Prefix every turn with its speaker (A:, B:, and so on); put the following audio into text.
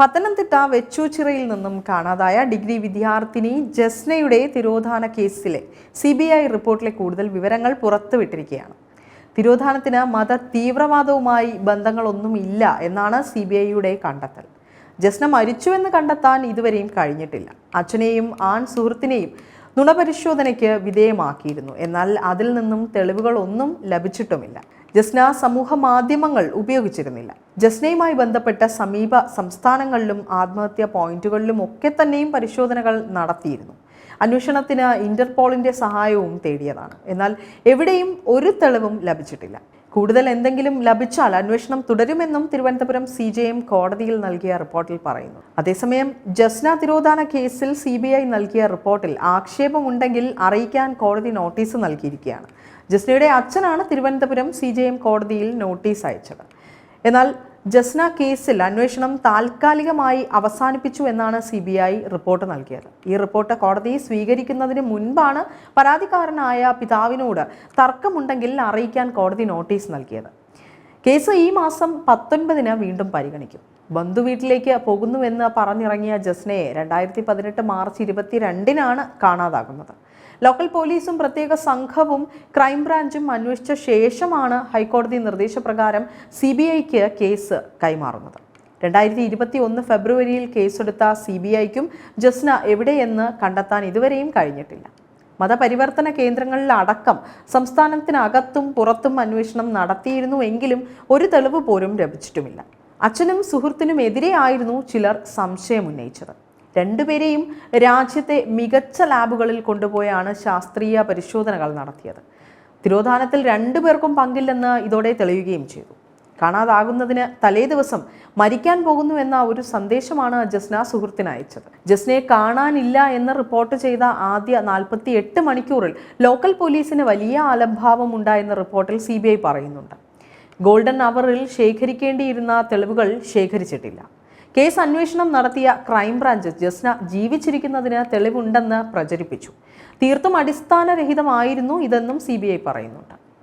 A: പത്തനംതിട്ട വെച്ചൂച്ചിറയിൽ നിന്നും കാണാതായ ഡിഗ്രി വിദ്യാർത്ഥിനി ജസ്നയുടെ തിരോധാന കേസിലെ സി ബി ഐ റിപ്പോർട്ടിലെ കൂടുതൽ വിവരങ്ങൾ പുറത്തുവിട്ടിരിക്കുകയാണ്. തിരോധാനത്തിന് മത തീവ്രവാദവുമായി ബന്ധങ്ങളൊന്നുമില്ല എന്നാണ് സി ബി ഐയുടെ കണ്ടെത്തൽ. ജസ്ന മരിച്ചുവെന്ന് കണ്ടെത്താൻ ഇതുവരെയും കഴിഞ്ഞിട്ടില്ല. അച്ഛനെയും ആൺ സുഹൃത്തിനെയും നുണപരിശോധനയ്ക്ക് വിധേയമാക്കിയിരുന്നു. എന്നാൽ അതിൽ നിന്നും തെളിവുകളൊന്നും ലഭിച്ചിട്ടുമില്ല. ജസ്ന സമൂഹ മാധ്യമങ്ങൾ ഉപയോഗിച്ചിരുന്നില്ല. ജസ്നയുമായി ബന്ധപ്പെട്ട സമീപ സംസ്ഥാനങ്ങളിലും ആത്മഹത്യാ പോയിന്റുകളിലും ഒക്കെ തന്നെയും പരിശോധനകൾ നടത്തിയിരുന്നു. അന്വേഷണത്തിന് ഇന്റർപോളിന്റെ സഹായവും തേടിയതാണ്. എന്നാൽ എവിടെയും ഒരു തെളിവും ലഭിച്ചിട്ടില്ല. കൂടുതൽ എന്തെങ്കിലും ലഭിച്ചാൽ അന്വേഷണം തുടരുമെന്നും തിരുവനന്തപുരം സി ജെ എം കോടതിയിൽ നൽകിയ റിപ്പോർട്ടിൽ പറയുന്നു. അതേസമയം ജസ്ന തിരോധാന കേസിൽ സി ബി ഐ നൽകിയ റിപ്പോർട്ടിൽ ആക്ഷേപമുണ്ടെങ്കിൽ അറിയിക്കാൻ കോടതി നോട്ടീസ് നൽകിയിരിക്കുകയാണ്. ജസ്നയുടെ അച്ഛനാണ് തിരുവനന്തപുരം സി ജെ എം കോടതിയിൽ നോട്ടീസ് അയച്ചത്. എന്നാൽ ജസ്ന കേസിൽ അന്വേഷണം താൽക്കാലികമായി അവസാനിപ്പിച്ചു എന്നാണ് സി ബി ഐ റിപ്പോർട്ട് നൽകിയത്. ഈ റിപ്പോർട്ട് കോടതി സ്വീകരിക്കുന്നതിന് മുൻപാണ് പരാതിക്കാരനായ പിതാവിനോട് തർക്കമുണ്ടെങ്കിൽ അറിയിക്കാൻ കോടതി നോട്ടീസ് നൽകിയത്. കേസ് ഈ മാസം പത്തൊൻപതിന് വീണ്ടും പരിഗണിക്കും. ബന്ധു വീട്ടിലേക്ക് പോകുന്നുവെന്ന് പറഞ്ഞിറങ്ങിയ ജസ്നയെ രണ്ടായിരത്തി പതിനെട്ട് മാർച്ച് ഇരുപത്തിരണ്ടിനാണ് കാണാതാകുന്നത്. ലോക്കൽ പോലീസും പ്രത്യേക സംഘവും ക്രൈംബ്രാഞ്ചും അന്വേഷിച്ച ശേഷമാണ് ഹൈക്കോടതി നിർദ്ദേശപ്രകാരം സി ബി ഐക്ക് കേസ് കൈമാറുന്നത്. രണ്ടായിരത്തി ഇരുപത്തി ഒന്ന് ഫെബ്രുവരിയിൽ കേസെടുത്ത സി ബി ഐക്കും ജസ്ന എവിടെയെന്ന് കണ്ടെത്താൻ ഇതുവരെയും കഴിഞ്ഞിട്ടില്ല. മതപരിവർത്തന കേന്ദ്രങ്ങളിലടക്കം സംസ്ഥാനത്തിനകത്തും പുറത്തും അന്വേഷണം നടത്തിയിരുന്നു എങ്കിലും ഒരു തെളിവ് പോലും ലഭിച്ചിട്ടുമില്ല. അച്ഛനും സുഹൃത്തിനുമെതിരെയായിരുന്നു ചിലർ സംശയമുന്നയിച്ചത് രണ്ടുപേരെയും രാജ്യത്തെ മികച്ച ലാബുകളിൽ കൊണ്ടുപോയാണ് ശാസ്ത്രീയ പരിശോധനകൾ നടത്തിയത്. തിരോധാനത്തിൽ രണ്ടുപേർക്കും പങ്കില്ലെന്ന് ഇതോടെ തെളിയുകയും ചെയ്തു. കാണാതാകുന്നതിന് തലേ ദിവസം മരിക്കാൻ പോകുന്നു എന്ന ഒരു സന്ദേശമാണ് ജസ്ന സുഹൃത്തിന് അയച്ചത്. ജസ്നയെ കാണാനില്ല എന്ന് റിപ്പോർട്ട് ചെയ്ത ആദ്യ നാൽപ്പത്തി എട്ട് മണിക്കൂറിൽ ലോക്കൽ പോലീസിന് വലിയ അലംഭാവം ഉണ്ടായെന്ന റിപ്പോർട്ടിൽ സി പറയുന്നുണ്ട്. ഗോൾഡൻ അവറിൽ ശേഖരിക്കേണ്ടിയിരുന്ന തെളിവുകൾ ശേഖരിച്ചിട്ടില്ല. കേസ് അന്വേഷണം നടത്തിയ ക്രൈംബ്രാഞ്ച് ജസ്ന ജീവിച്ചിരിക്കുന്നതിന് തെളിവുണ്ടെന്ന് പ്രചരിപ്പിച്ചു. തീർത്തും അടിസ്ഥാനരഹിതമായിരുന്നു ഇതെന്നും സി പറയുന്നുണ്ട്.